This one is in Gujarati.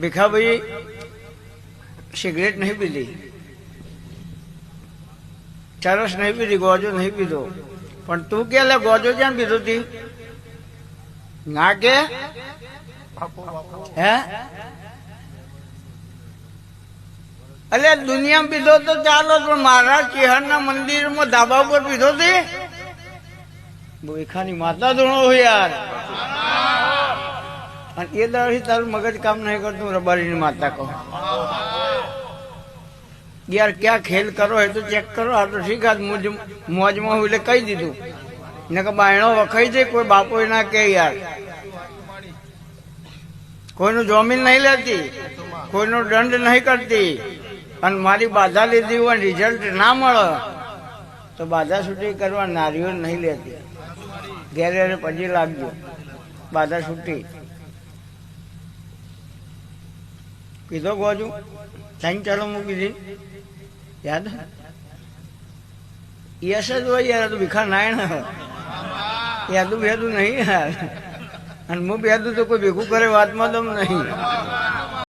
ભીખાભાઈ સિગરેટ નહીં પીધી. ચરસ નહીં પીધી, ગોજો નહીં પીધો. પણ તું કે લે, ગોજો ક્યાં પીધો તી? ના કે? હે? અલે, દુનિયામાં પીધો તો ચાલો, પણ મારા ચેહરના મંદિરમાં ધાબા ઉપર પીધો તે? ભૂખાની માતા ધોણો હોય યાર. અને એ દાડથી તારું મગજ કામ નહીં કરતું રબારીની માતા કહો. યાર, ક્યાં ખેલ કરો એ તો ચેક કરો. આ તો મોજ મોજમાં હું એટલે કહી દીધું. ને કે બાયણો વખાઈ જાય, કોઈ બાપો ના કે યાર. કોઈનું જમીન નહીં લેતી, કોઈનો દંડ નહીં કરતી, અને મારી બાધા લીધી હોય રિઝલ્ટ ના મળે, તો બાધા છૂટી કરવા નારીઓ નહીં લેતી. ઘેરે પછી લાગજો. બાધા છૂટી. કીધો ગોજુ. સાઈન ચાલો મૂકી દી યાદ? યશ જ હોય યાર તો ભીખા નાયણ યાદું ભેદું નહીં યાર. અને હું ભેદું તો કોઈ ભેગું કરે વાતમાં દમ નહીં.